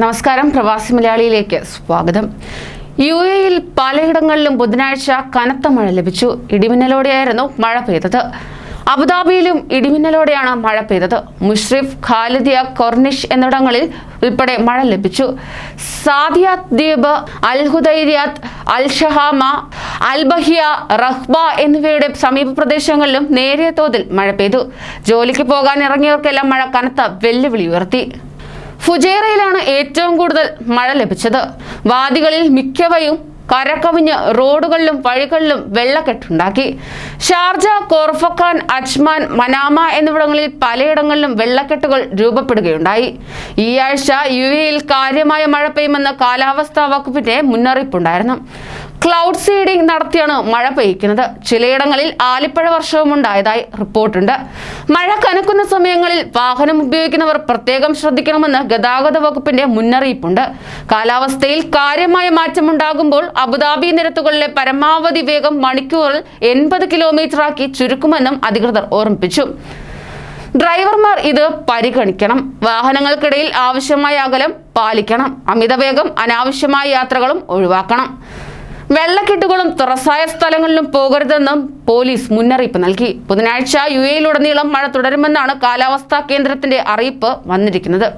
നമസ്കാരം. പ്രവാസി മലയാളിയിലേക്ക് സ്വാഗതം. യു എയിൽ പലയിടങ്ങളിലും ബുധനാഴ്ച കനത്ത മഴ ലഭിച്ചു. ഇടിമിന്നലോടെയായിരുന്നു മഴ പെയ്തത്. അബുദാബിയിലും ഇടിമിന്നലോടെയാണ് മഴ പെയ്തത്. മുഷ്രിഫ് ഖാലിദിയ കൊർണിഷ് എന്നിടങ്ങളിൽ ഉൾപ്പെടെ മഴ ലഭിച്ചു. സാദിയാത്ത് ദ്വീപ് അൽ ഹുദൈരിയാത്ത് അൽ ഷഹാമ അൽബഹിയ റഹ്ബ എന്നിവയുടെ സമീപ പ്രദേശങ്ങളിലും നേരിയ തോതിൽ മഴ പെയ്തു. ജോലിക്ക് പോകാൻ ഇറങ്ങിയവർക്കെല്ലാം മഴ കനത്ത വെല്ലുവിളി ഉയർത്തി. ഫുജേറയിലാണ് ഏറ്റവും കൂടുതൽ മഴ ലഭിച്ചത്. വാദികളിൽ മിക്കവയും കരകവിഞ്ഞ് റോഡുകളിലും വഴികളിലും വെള്ളക്കെട്ടുണ്ടാക്കി. ഷാർജ കോർഫക്കാൻ അജ്മാൻ മനാമ എന്നിവിടങ്ങളിൽ പലയിടങ്ങളിലും വെള്ളക്കെട്ടുകൾ രൂപപ്പെടുകയുണ്ടായി. ഈ ആഴ്ച യു എയിൽ കാര്യമായ മഴ പെയ്യുമെന്ന് കാലാവസ്ഥാ വകുപ്പിന്റെ മുന്നറിയിപ്പുണ്ടായിരുന്നു. ക്ലൗഡ് സീഡിംഗ് നടത്തിയാണ് മഴ പെയ്യ്ക്കുന്നത് ചിലയിടങ്ങളിൽ ആലിപ്പഴ വർഷവും ഉണ്ടായതായി റിപ്പോർട്ടുണ്ട്. മഴ കനക്കുന്ന സമയങ്ങളിൽ വാഹനം ഉപയോഗിക്കുന്നവർ പ്രത്യേകം ശ്രദ്ധിക്കണമെന്ന് ഗതാഗത വകുപ്പിന്റെ മുന്നറിയിപ്പുണ്ട്. കാലാവസ്ഥയിൽ കാര്യമായ മാറ്റമുണ്ടാകുമ്പോൾ അബുദാബി നിരത്തുകളിലെ പരമാവധി വേഗം മണിക്കൂറിൽ എൺപത് കിലോമീറ്ററാക്കി ചുരുക്കുമെന്നും അധികൃതർ ഓർമ്മിപ്പിച്ചു. ഡ്രൈവർമാർ ഇത് പരിഗണിക്കണം. വാഹനങ്ങൾക്കിടയിൽ ആവശ്യമായ അകലം പാലിക്കണം. അമിതവേഗം അനാവശ്യമായ യാത്രകളും ഒഴിവാക്കണം. വെള്ളക്കെട്ടുകളും തുറസായ സ്ഥലങ്ങളിലും പോകരുതെന്നും പോലീസ് മുന്നറിയിപ്പ് നൽകി. ബുധനാഴ്ച യു എയിലുടനീളം മഴ തുടരുമെന്നാണ് കാലാവസ്ഥാ കേന്ദ്രത്തിന്റെ അറിയിപ്പ് വന്നിരിക്കുന്നത്.